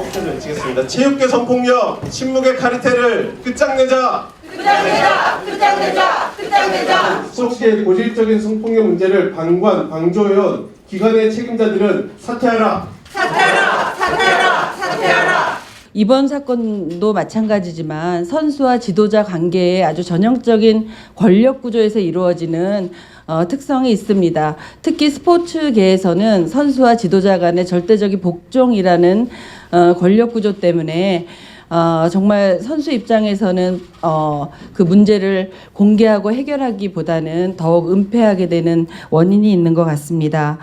폭탄을 외치겠습니다. 체육계 성폭력, 침묵의 카르텔을 끝장내자. 끝장내자! 끝장내자! 끝장내자! 스포츠의 고질적인 성폭력 문제를 방관, 방조해온 기관의 책임자들은 사퇴하라. 사퇴하라! 사퇴하라! 이번 사건도 마찬가지지만 선수와 지도자 관계에 아주 전형적인 권력 구조에서 이루어지는 어, 특성이 있습니다. 특히 스포츠계에서는 선수와 지도자 간의 절대적인 복종이라는 어, 권력 구조 때문에 어, 정말 선수 입장에서는 어, 그 문제를 공개하고 해결하기보다는 더욱 은폐하게 되는 원인이 있는 것 같습니다.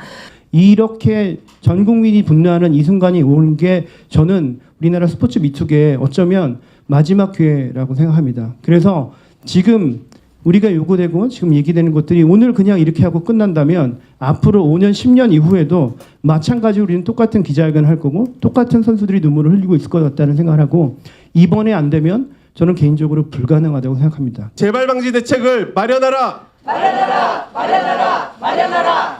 이렇게 전 국민이 분노하는 이 순간이 온 게 저는 우리나라 스포츠 미투계의 어쩌면 마지막 기회라고 생각합니다. 그래서 지금 우리가 요구되고 지금 얘기되는 것들이 오늘 그냥 이렇게 하고 끝난다면 앞으로 5년, 10년 이후에도 마찬가지로 우리는 똑같은 기자회견을 할 거고 똑같은 선수들이 눈물을 흘리고 있을 것 같다는 생각을 하고 이번에 안 되면 저는 개인적으로 불가능하다고 생각합니다. 재발 방지 대책을 마련하라. 마련하라! 마련하라! 마련하라!